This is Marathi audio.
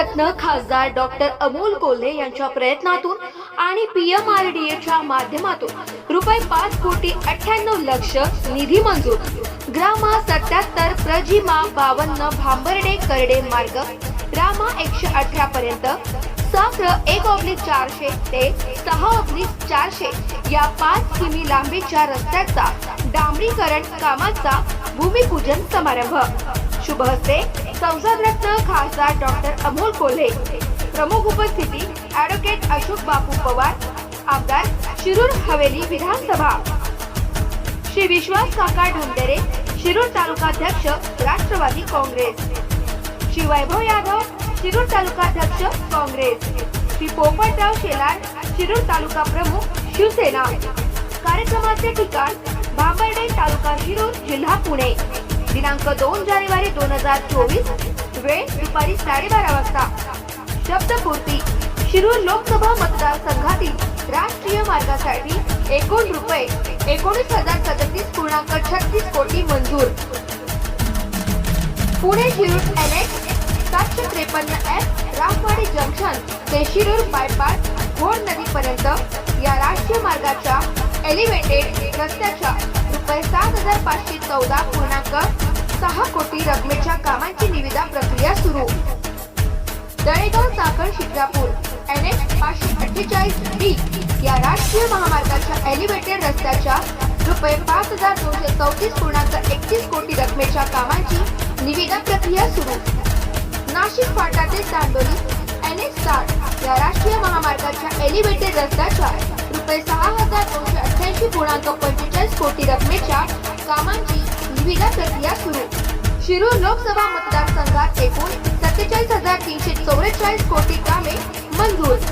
रत्न खासदार डॉक्टर अमोल कोल्हे यांच्या प्रयत्नातून आणि पी एम आर डी एच्या माध्यमातून रुपये पाच कोटी अठ्ठ्याण्णव लक्ष निधी मंजूर. ग्रामा सत्याहत्तर प्रजिमा बावन्न भांबर्डे करडे मार्ग. रामा एकशे अठरा पर्यंत. साखर एक ऑब्लिक चारशे ते सहा ऑब्लिक चारशे या पाच किमी लांबीच्या रस्त्याचा डांबरीकरण कामाचा भूमिपूजन समारंभ. शुभ हस्ते. संसदरत्न खासदार डॉक्टर अमोल कोल्हे. प्रमुख उपस्थिती ॲडव्होकेट अशोक बापू पवार आमदार शिरूर हवेली विधानसभा. श्री विश्वास काका ढमदेरे शिरूर तालुकाध्यक्ष राष्ट्रवादी काँग्रेस. श्री वैभव यादव शिरूर तालुकाध्यक्ष काँग्रेस. श्री पोपटराव शेलार शिरूर तालुका प्रमुख शिवसेना. कार्यक्रमाचे ठिकाण भांबर्डे तालुका शिरूर जिल्हा पुणे. दिनांक दोन जानेवारी दोन हजार चोवीस वेळ दुपारी साडेबारा वाजता. शब्दपूर्ती शिरूर लोकसभा मतदारसंघातील राष्ट्रीय मार्गासाठी एकूण रुपये एकोणीस हजार सदतीस पूर्णांक छत्तीस कोटी मंजूर. पुणे शिरूर एन एच सातशे त्रेपन्न एफ रामवाडी जंक्शन ते शिरूर बायपास घोड नदीपर्यंत या राष्ट्रीय मार्गाच्या एलिव्हेटेड रस्त्याच्या रुपये सात हजार पाचशे चौदा पूर्णांक सहा कोटी रकमेच्या कामांची निविदा प्रक्रिया सुरू. तळेगाव साखर शिक्रापूर एन एच पाचशे अठ्ठेचाळीस बी या राष्ट्रीय महामार्गाच्या एलिव्हेटेड रस्त्याच्या रुपये पाच हजार दोनशे चौतीस पूर्णांक एकतीस कोटी रकमेच्या कामांची निविदा प्रक्रिया सुरू. नाशिक फाटा ते चांदोली एन एच साठ या राष्ट्रीय महामार्गाच्या एलिव्हेटेड रस्त्याच्या रुपये सहा हजार दोनशे अठ्ठ्याऐंशी पूर्णांक पंचेचाळीस कोटी रकमेच्या कामांची निविदा प्रक्रिया सुरू. शिरूर लोकसभा मतदारसंघात एकूण